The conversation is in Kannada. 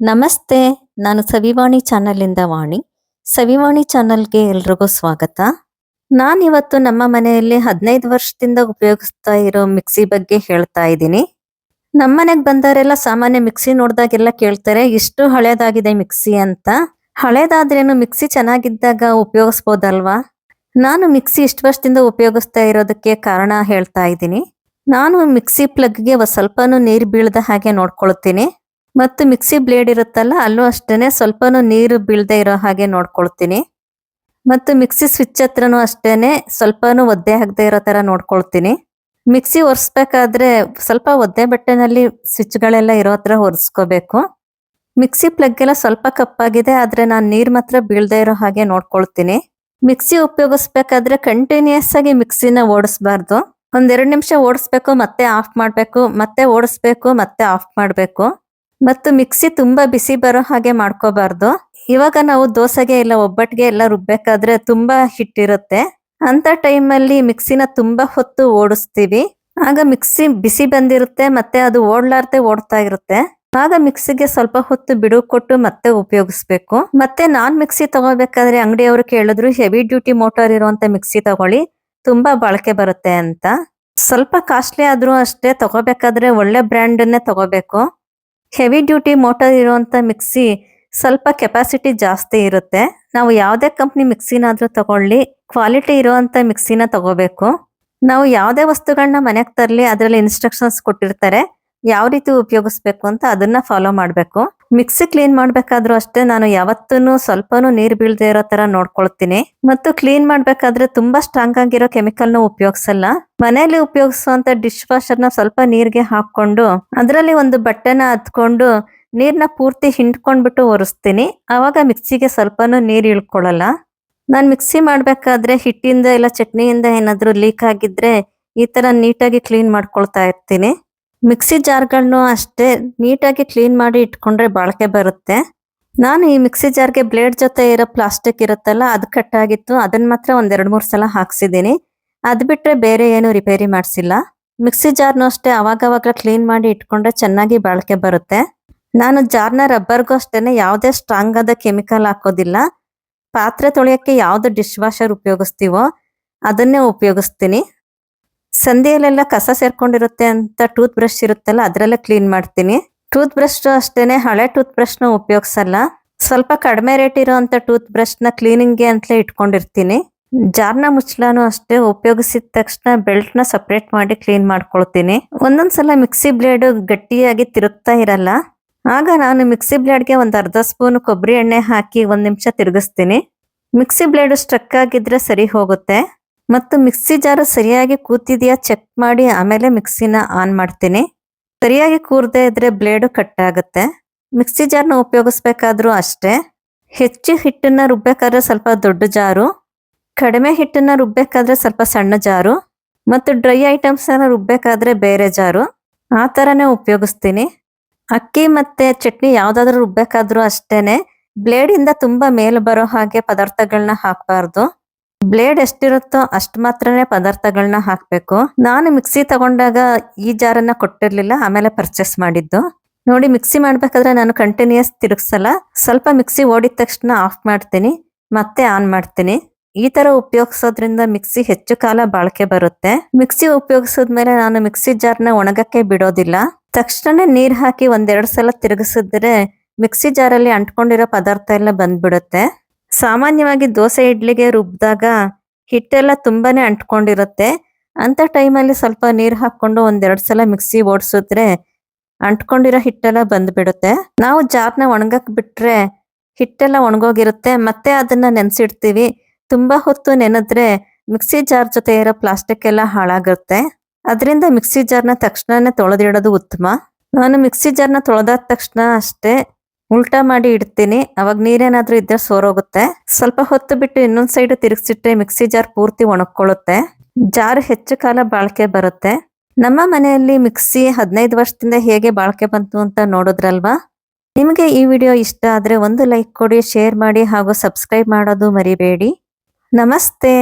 ನಮಸ್ತೆ, ನಾನು ಸವಿವಾಣಿ ಚಾನಲಿಂದ ವಾಣಿ. ಸವಿವಾಣಿ ಚಾನಲ್ಗೆ ಎಲ್ರಿಗೂ ಸ್ವಾಗತ. ನಾನಿವತ್ತು ನಮ್ಮ ಮನೆಯಲ್ಲಿ ಹದಿನೈದು ವರ್ಷದಿಂದ ಉಪಯೋಗಿಸ್ತಾ ಇರೋ ಮಿಕ್ಸಿ ಬಗ್ಗೆ ಹೇಳ್ತಾ ಇದ್ದೀನಿ. ನಮ್ಮ ಮನೆಗೆ ಬಂದವರೆಲ್ಲ ಸಾಮಾನ್ಯ ಮಿಕ್ಸಿ ನೋಡಿದಾಗೆಲ್ಲ ಕೇಳ್ತಾರೆ, ಇಷ್ಟು ಹಳೇದಾಗಿದೆ ಮಿಕ್ಸಿ ಅಂತ. ಹಳೇದಾದ್ರೇನು ಮಿಕ್ಸಿ ಚೆನ್ನಾಗಿದ್ದಾಗ ಉಪಯೋಗಿಸ್ಬೋದಲ್ವಾ? ನಾನು ಮಿಕ್ಸಿ ಇಷ್ಟು ವರ್ಷದಿಂದ ಉಪಯೋಗಿಸ್ತಾ ಇರೋದಕ್ಕೆ ಕಾರಣ ಹೇಳ್ತಾ ಇದ್ದೀನಿ. ನಾನು ಮಿಕ್ಸಿ ಪ್ಲಗ್ಗೆ ಸ್ವಲ್ಪನೂ ನೀರು ಬೀಳದ ಹಾಗೆ ನೋಡ್ಕೊಳ್ತೀನಿ. ಮತ್ತು ಮಿಕ್ಸಿ ಬ್ಲೇಡ್ ಇರುತ್ತಲ್ಲ, ಅಲ್ಲೂ ಅಷ್ಟೇ ಸ್ವಲ್ಪನೂ ನೀರು ಬೀಳದೆ ಇರೋ ಹಾಗೆ ನೋಡ್ಕೊಳ್ತೀನಿ. ಮತ್ತು ಮಿಕ್ಸಿ ಸ್ವಿಚ್ ಹತ್ರನೂ ಅಷ್ಟೇ ಸ್ವಲ್ಪನೂ ಒದ್ದೆ ಆಗದೆ ಇರೋ ಥರ ನೋಡ್ಕೊಳ್ತೀನಿ. ಮಿಕ್ಸಿ ಒರೆಸ್ಬೇಕಾದ್ರೆ ಸ್ವಲ್ಪ ಒದ್ದೆ ಬಟ್ಟೆನಲ್ಲಿ ಸ್ವಿಚ್ಗಳೆಲ್ಲ ಇರೋ ಹತ್ರ ಒರೆಸ್ಕೋಬೇಕು. ಮಿಕ್ಸಿ ಪ್ಲಗ್ ಎಲ್ಲ ಸ್ವಲ್ಪ ಕಪ್ಪಾಗಿದೆ, ಆದರೆ ನಾನು ನೀರ್ ಮಾತ್ರ ಬೀಳದೆ ಇರೋ ಹಾಗೆ ನೋಡ್ಕೊಳ್ತೀನಿ. ಮಿಕ್ಸಿ ಉಪಯೋಗಿಸ್ಬೇಕಾದ್ರೆ ಕಂಟಿನ್ಯೂಸ್ ಆಗಿ ಮಿಕ್ಸಿನ ಓಡಿಸ್ಬಾರ್ದು. ಒಂದೆರಡು ನಿಮಿಷ ಓಡಿಸ್ಬೇಕು, ಮತ್ತೆ ಆಫ್ ಮಾಡಬೇಕು, ಮತ್ತೆ ಓಡಿಸ್ಬೇಕು, ಮತ್ತೆ ಆಫ್ ಮಾಡ್ಬೇಕು. ಮತ್ತು ಮಿಕ್ಸಿ ತುಂಬಾ ಬಿಸಿ ಬರೋ ಹಾಗೆ ಮಾಡ್ಕೋಬಾರ್ದು. ಇವಾಗ ನಾವು ದೋಸೆಗೆ ಇಲ್ಲ ಒಬ್ಬಟ್ಟಿಗೆ ಎಲ್ಲ ರುಬ್ಬೇಕಾದ್ರೆ ತುಂಬಾ ಹಿಟ್ಟಿರುತ್ತೆ ಅಂತ ಟೈಮಲ್ಲಿ ಮಿಕ್ಸಿನ ತುಂಬಾ ಹೊತ್ತು ಓಡಿಸ್ತೀವಿ. ಆಗ ಮಿಕ್ಸಿ ಬಿಸಿ ಬಂದಿರುತ್ತೆ ಮತ್ತೆ ಅದು ಓಡ್ಲಾರ್ದೆ ಓಡ್ತಾ ಇರುತ್ತೆ. ಆಗ ಮಿಕ್ಸಿಗೆ ಸ್ವಲ್ಪ ಹೊತ್ತು ಬಿಡು ಕೊಟ್ಟು ಮತ್ತೆ ಉಪಯೋಗಿಸ್ಬೇಕು. ಮತ್ತೆ ನಾನ್ ಮಿಕ್ಸಿ ತಗೋಬೇಕಾದ್ರೆ ಅಂಗಡಿಯವರು ಕೇಳಿದ್ರು ಹೆವಿ ಡ್ಯೂಟಿ ಮೋಟಾರ್ ಇರುವಂತ ಮಿಕ್ಸಿ ತಗೊಳ್ಳಿ, ತುಂಬಾ ಬಾಳಿಕೆ ಬರುತ್ತೆ ಅಂತ. ಸ್ವಲ್ಪ ಕಾಸ್ಟ್ಲಿ ಆದ್ರೂ ಅಷ್ಟೇ ತಗೋಬೇಕಾದ್ರೆ ಒಳ್ಳೆ ಬ್ರ್ಯಾಂಡನ್ನೇ ತಗೋಬೇಕು. ಹೆವಿ ಡ್ಯೂಟಿ ಮೋಟರ್ ಇರುವಂತ ಮಿಕ್ಸಿ ಸ್ವಲ್ಪ ಕೆಪಾಸಿಟಿ ಜಾಸ್ತಿ ಇರುತ್ತೆ. ನಾವು ಯಾವುದೇ ಕಂಪ್ನಿ ಮಿಕ್ಸಿನಾದರೂ ತಗೊಳ್ಳಿ ಕ್ವಾಲಿಟಿ ಇರುವಂತ ಮಿಕ್ಸಿನ ತಗೋಬೇಕು. ನಾವು ಯಾವುದೇ ವಸ್ತುಗಳನ್ನ ಮನೆಗೆ ತರಲಿ, ಅದರಲ್ಲಿ ಇನ್ಸ್ಟ್ರಕ್ಷನ್ಸ್ ಕೊಟ್ಟಿರ್ತಾರೆ. ಯಾವ ರೀತಿ ಉಪಯೋಗಿಸ್ಬೇಕು ಅಂತ ಅದನ್ನ ಫಾಲೋ ಮಾಡಬೇಕು. ಮಿಕ್ಸಿ ಕ್ಲೀನ್ ಮಾಡ್ಬೇಕಾದ್ರೂ ಅಷ್ಟೇ ನಾನು ಯಾವತ್ತೂ ಸ್ವಲ್ಪನೂ ನೀರ್ ಬೀಳದೆ ಇರೋ ತರ ನೋಡ್ಕೊಳ್ತೀನಿ. ಮತ್ತು ಕ್ಲೀನ್ ಮಾಡ್ಬೇಕಾದ್ರೆ ತುಂಬಾ ಸ್ಟ್ರಾಂಗ್ ಆಗಿರೋ ಕೆಮಿಕಲ್ನ ಉಪಯೋಗಿಸಲ್ಲ. ಮನೆಯಲ್ಲಿ ಉಪಯೋಗಿಸುವಂತ ಡಿಶ್ ವಾಷರ್ನ ಸ್ವಲ್ಪ ನೀರ್ಗೆ ಹಾಕೊಂಡು ಅದರಲ್ಲಿ ಒಂದು ಬಟ್ಟೆನ ಹತ್ಕೊಂಡು ನೀರ್ನ ಪೂರ್ತಿ ಹಿಂಡ್ಕೊಂಡ್ಬಿಟ್ಟು ಒರೆಸ್ತೀನಿ. ಅವಾಗ ಮಿಕ್ಸಿಗೆ ಸ್ವಲ್ಪನೂ ನೀರ್ ಇಳ್ಕೊಳ್ಳಲ್ಲ. ನಾನ್ ಮಿಕ್ಸಿ ಮಾಡ್ಬೇಕಾದ್ರೆ ಹಿಟ್ಟಿಂದ ಇಲ್ಲ ಚಟ್ನಿಯಿಂದ ಏನಾದರೂ ಲೀಕ್ ಆಗಿದ್ರೆ ಈ ತರ ನೀಟಾಗಿ ಕ್ಲೀನ್ ಮಾಡ್ಕೊಳ್ತಾ ಇರ್ತೀನಿ. ಮಿಕ್ಸಿ ಜಾರ್ಗಳನ್ನು ಅಷ್ಟೇ ನೀಟಾಗಿ ಕ್ಲೀನ್ ಮಾಡಿ ಇಟ್ಕೊಂಡ್ರೆ ಬಾಳಿಕೆ ಬರುತ್ತೆ. ನಾನು ಈ ಮಿಕ್ಸಿ ಜಾರ್ಗೆ ಬ್ಲೇಡ್ ಜೊತೆ ಇರೋ ಪ್ಲಾಸ್ಟಿಕ್ ಇರುತ್ತಲ್ಲ ಅದು ಕಟ್ಟಾಗಿತ್ತು. ಅದನ್ನ ಮಾತ್ರ ಒಂದ್ ಮೂರು ಸಲ ಹಾಕ್ಸಿದೀನಿ ಅದ್ ಬಿಟ್ರೆ ಬೇರೆ ಏನು ರಿಪೇರಿ ಮಾಡ್ಸಿಲ್ಲ. ಮಿಕ್ಸಿ ಜಾರ್ನು ಅಷ್ಟೇ ಅವಾಗವಾಗ ಕ್ಲೀನ್ ಮಾಡಿ ಇಟ್ಕೊಂಡ್ರೆ ಚೆನ್ನಾಗಿ ಬಾಳಿಕೆ ಬರುತ್ತೆ. ನಾನು ಜಾರ್ನ ರಬ್ಬರ್ಗೂ ಅಷ್ಟೇನೆ ಯಾವುದೇ ಸ್ಟ್ರಾಂಗ್ ಆದ ಕೆಮಿಕಲ್ ಹಾಕೋದಿಲ್ಲ. ಪಾತ್ರೆ ತೊಳೆಯಕ್ಕೆ ಯಾವ್ದು ಡಿಶ್ ವಾಷರ್ ಉಪಯೋಗಿಸ್ತೀವೋ ಅದನ್ನೇ ಉಪಯೋಗಿಸ್ತೀನಿ. ಸಂಧಿಯಲ್ಲೆಲ್ಲ ಕಸ ಸೇರ್ಕೊಂಡಿರುತ್ತೆ ಅಂತ ಟೂತ್ ಬ್ರಷ್ ಇರುತ್ತಲ್ಲ, ಅದ್ರಲ್ಲೇ ಕ್ಲೀನ್ ಮಾಡ್ತೀನಿ. ಟೂತ್ ಬ್ರಷ್ ಅಷ್ಟೇನೆ, ಹಳೆ ಟೂತ್ ಬ್ರಷ್ನ ಉಪಯೋಗಿಸಲ್ಲ. ಸ್ವಲ್ಪ ಕಡಿಮೆ ರೇಟ್ ಇರೋಂತ ಟೂತ್ ಬ್ರಷ್ನ ಕ್ಲೀನಿಂಗ್ಗೆ ಅಂತಲೇ ಇಟ್ಕೊಂಡಿರ್ತೀನಿ. ಜಾರ್ನ ಮುಚ್ಚಲಾನು ಅಷ್ಟೇ, ಉಪಯೋಗಿಸಿದ ತಕ್ಷಣ ಬೆಲ್ಟ್ನ ಸಪರೇಟ್ ಮಾಡಿ ಕ್ಲೀನ್ ಮಾಡ್ಕೊಳ್ತೀನಿ. ಒಂದೊಂದ್ಸಲ ಮಿಕ್ಸಿ ಬ್ಲೇಡ್ ಗಟ್ಟಿಯಾಗಿ ತಿರುಗ್ತಾ ಇರಲ್ಲ. ಆಗ ನಾನು ಮಿಕ್ಸಿ ಬ್ಲೇಡ್ಗೆ ಒಂದ್ ಅರ್ಧ ಸ್ಪೂನ್ ಕೊಬ್ಬರಿ ಎಣ್ಣೆ ಹಾಕಿ ಒಂದು ನಿಮಿಷ ತಿರುಗಿಸ್ತೀನಿ. ಮಿಕ್ಸಿ ಬ್ಲೇಡ್ ಸ್ಟ್ರಕ್ ಆಗಿದ್ರೆ ಸರಿ ಹೋಗುತ್ತೆ. ಮತ್ತು ಮಿಕ್ಸಿ ಜಾರು ಸರಿಯಾಗಿ ಕೂತಿದೆಯಾ ಚೆಕ್ ಮಾಡಿ ಆಮೇಲೆ ಮಿಕ್ಸಿನ ಆನ್ ಮಾಡ್ತೀನಿ. ಸರಿಯಾಗಿ ಕೂರದೆ ಇದ್ರೆ ಬ್ಲೇಡು ಕಟ್ ಆಗುತ್ತೆ. ಮಿಕ್ಸಿ ಜಾರ್ನ ಉಪಯೋಗಿಸ್ಬೇಕಾದ್ರೂ ಅಷ್ಟೇ. ಹೆಚ್ಚು ಹಿಟ್ಟನ್ನ ರುಬ್ಬೇಕಾದ್ರೆ ಸ್ವಲ್ಪ ದೊಡ್ಡ ಜಾರು, ಕಡಿಮೆ ಹಿಟ್ಟನ್ನ ರುಬ್ಬೇಕಾದ್ರೆ ಸ್ವಲ್ಪ ಸಣ್ಣ ಜಾರು ಮತ್ತು ಡ್ರೈ ಐಟಮ್ಸ್ ಅನ್ನ ರುಬ್ಬೇಕಾದ್ರೆ ಬೇರೆ ಜಾರು. ಆ ತರನೇ ಉಪಯೋಗಿಸ್ತೀನಿ. ಅಕ್ಕಿ ಮತ್ತೆ ಚಟ್ನಿ ಯಾವ್ದಾದ್ರು ರುಬ್ಬೇಕಾದ್ರೂ ಅಷ್ಟೇನೆ. ಬ್ಲೇಡ್ ಇಂದ ತುಂಬಾ ಮೇಲೆ ಬರೋ ಹಾಗೆ ಪದಾರ್ಥಗಳನ್ನ ಹಾಕಬಾರ್ದು. ಬ್ಲೇಡ್ ಎಷ್ಟಿರುತ್ತೋ ಅಷ್ಟು ಮಾತ್ರನೇ ಪದಾರ್ಥಗಳನ್ನ ಹಾಕ್ಬೇಕು. ನಾನು ಮಿಕ್ಸಿ ತಗೊಂಡಾಗ ಈ ಜಾರನ್ನ ಕೊಟ್ಟಿರ್ಲಿಲ್ಲ, ಆಮೇಲೆ ಪರ್ಚೇಸ್ ಮಾಡಿದ್ದು. ನೋಡಿ, ಮಿಕ್ಸಿ ಮಾಡ್ಬೇಕಾದ್ರೆ ನಾನು ಕಂಟಿನ್ಯೂಸ್ ತಿರುಗಿಸಲ್ಲ. ಸ್ವಲ್ಪ ಮಿಕ್ಸಿ ಓಡಿದ ತಕ್ಷಣ ಆಫ್ ಮಾಡ್ತೀನಿ, ಮತ್ತೆ ಆನ್ ಮಾಡ್ತೀನಿ. ಈ ತರ ಉಪಯೋಗಿಸೋದ್ರಿಂದ ಮಿಕ್ಸಿ ಹೆಚ್ಚು ಕಾಲ ಬಾಳಿಕೆ ಬರುತ್ತೆ. ಮಿಕ್ಸಿ ಉಪಯೋಗಿಸಿದ್ಮೇಲೆ ನಾನು ಮಿಕ್ಸಿ ಜಾರ್ನ ಒಣಗಕ್ಕೆ ಬಿಡೋದಿಲ್ಲ. ತಕ್ಷಣ ನೀರ್ ಹಾಕಿ ಒಂದೆರಡು ಸಲ ತಿರುಗಿಸಿದ್ರೆ ಮಿಕ್ಸಿ ಜಾರಲ್ಲಿ ಅಂಟ್ಕೊಂಡಿರೋ ಪದಾರ್ಥ ಎಲ್ಲ ಬಂದ್ಬಿಡುತ್ತೆ. ಸಾಮಾನ್ಯವಾಗಿ ದೋಸೆ ಇಡ್ಲಿಗೆ ರುಬ್ಬಿದಾಗ ಹಿಟ್ಟೆಲ್ಲ ತುಂಬಾನೇ ಅಂಟ್ಕೊಂಡಿರುತ್ತೆ. ಅಂತ ಟೈಮಲ್ಲಿ ಸ್ವಲ್ಪ ನೀರು ಹಾಕ್ಕೊಂಡು ಒಂದೆರಡು ಸಲ ಮಿಕ್ಸಿ ಓಡಿಸಿದ್ರೆ ಅಂಟ್ಕೊಂಡಿರೋ ಹಿಟ್ಟೆಲ್ಲ ಬಂದ್ಬಿಡುತ್ತೆ. ನಾವು ಜಾರ್ನ ಒಣಗಕ್ಕೆ ಬಿಟ್ರೆ ಹಿಟ್ಟೆಲ್ಲ ಒಣಗೋಗಿರುತ್ತೆ. ಮತ್ತೆ ಅದನ್ನ ನೆನೆಸಿಡ್ತೀವಿ. ತುಂಬಾ ಹೊತ್ತು ನೆನೆದ್ರೆ ಮಿಕ್ಸಿ ಜಾರ್ ಜೊತೆ ಇರೋ ಪ್ಲಾಸ್ಟಿಕ್ ಎಲ್ಲ ಹಾಳಾಗುತ್ತೆ. ಅದರಿಂದ ಮಿಕ್ಸಿ ಜಾರ್ನ ತಕ್ಷಣನೇ ತೊಳೆದಿಡೋದು ಉತ್ತಮ. ನಾನು ಮಿಕ್ಸಿ ಜಾರ್ನ ತೊಳೆದಾದ ತಕ್ಷಣ ಅಷ್ಟೇ ಉಲ್ಟಾ ಮಾಡಿ ಇಡ್ತೀನಿ. ಅವಾಗ ನೀರೇನಾದ್ರೂ ಇದ್ರೆ ಸೋರೋಗುತ್ತೆ. ಸ್ವಲ್ಪ ಹೊತ್ತು ಬಿಟ್ಟು ಇನ್ನೊಂದ್ ಸೈಡ್ ತಿರುಗಿಸಿಟ್ರೆ ಮಿಕ್ಸಿ ಜಾರ್ ಪೂರ್ತಿ ಒಣಕೊಳ್ಳುತ್ತೆ ಜಾರ್ ಹೆಚ್ಚು ಕಾಲ ಬಾಳಿಕೆ ಬರುತ್ತೆ. ನಮ್ಮ ಮನೆಯಲ್ಲಿ ಮಿಕ್ಸಿ ಹದಿನೈದು ವರ್ಷದಿಂದ ಹೇಗೆ ಬಾಳಿಕೆ ಬಂತು ಅಂತ ನೋಡಿದ್ರಲ್ವಾ? ನಿಮಗೆ ಈ ವಿಡಿಯೋ ಇಷ್ಟ ಆದ್ರೆ ಒಂದು ಲೈಕ್ ಕೊಡಿ, ಶೇರ್ ಮಾಡಿ ಹಾಗೂ ಸಬ್ಸ್ಕ್ರೈಬ್ ಮಾಡೋದು ಮರಿಬೇಡಿ. ನಮಸ್ತೆ!